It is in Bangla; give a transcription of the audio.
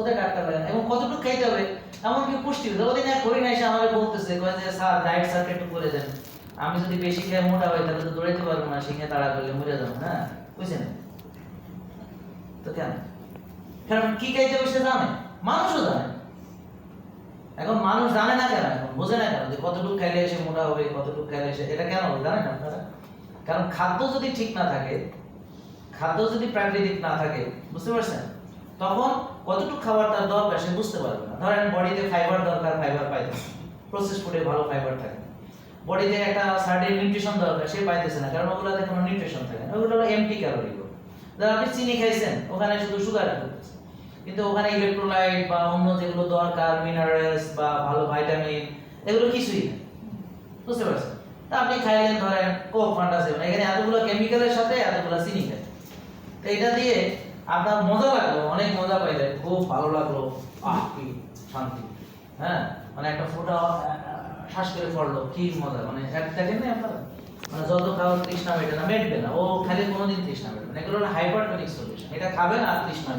ওদের লাগে না। এবং কতটুকু খাইতে হবে এমনকি পুষ্টি ওদের এক হরিণ এসে আমাকে বলতেছে, কয় যে, স্যার ডায়েট স্যারকে একটু করে দেন। আমি যদি বেশি খেয়ে মোটা হই, তাহলে তো দৌড়াইতে পারব না, সিংহে তাড়া করলে মরে যাব হ্যাঁ বুঝছেন? তো কেন? কারণ কি খাইতে হবে সে জানে? মানুষও জানে। এখন মানুষ জানে না কেন? এখন বোঝে না কেন যে কতটুকু খাইলে এসে মোটা হবে, কতটুকু খাইলে এসে এটা কেন জানেন আপনারা? কারণ খাদ্য যদি ঠিক না থাকে, খাদ্য যদি প্রাকৃতিক না থাকে, বুঝতে পারছেন? তখন কতটুকু খাবার তার দরকার সে বুঝতে পারবে না। ধরেন বডিতে ফাইবার দরকার ফাইবার পাইতেছে প্রসেস ফুডে ভালো ফাইবার থাকে বডিতে একটা সার্টেন নিউট্রিশন দরকার, সে পাইতেছে না। কারণ ওগুলোতে কোনো নিউট্রিশন থাকে না। ওগুলো এমটি ক্যালোরি ধর আপনি চিনি খাইছেন, ওখানে শুধু সুগার কিন্তু ওখানে ইলেকট্রোলাইট বা অন্য যেগুলো দরকার মিনারেলস বা ভালো ভাইটামিন এগুলো কিছুই নেই বুঝতে পারছেন? তা আপনি খাইলেন, ধরেন কোক ফান্টা সেভেন এখানে এতগুলো কেমিক্যালের সাথে এতগুলো চিনি খাই তো এটা দিয়ে আপনার মজা লাগল, অনেক মজা পাইলেন, খুব ভালো লাগল। আহ কি শান্তি। হ্যাঁ মানে একটা ফোটা শ্বাস করে পড়ল, কি মজা মানে এক দেখেন না আপনারা? মানে যত খাওয়ার তৃষ্ণা মেটে না, মেটবে না, ও খালি কোনোদিন তৃষ্ণা মেটবে না। এগুলো হলো সলিউশন এটা খাবেন আর তৃষ্ণা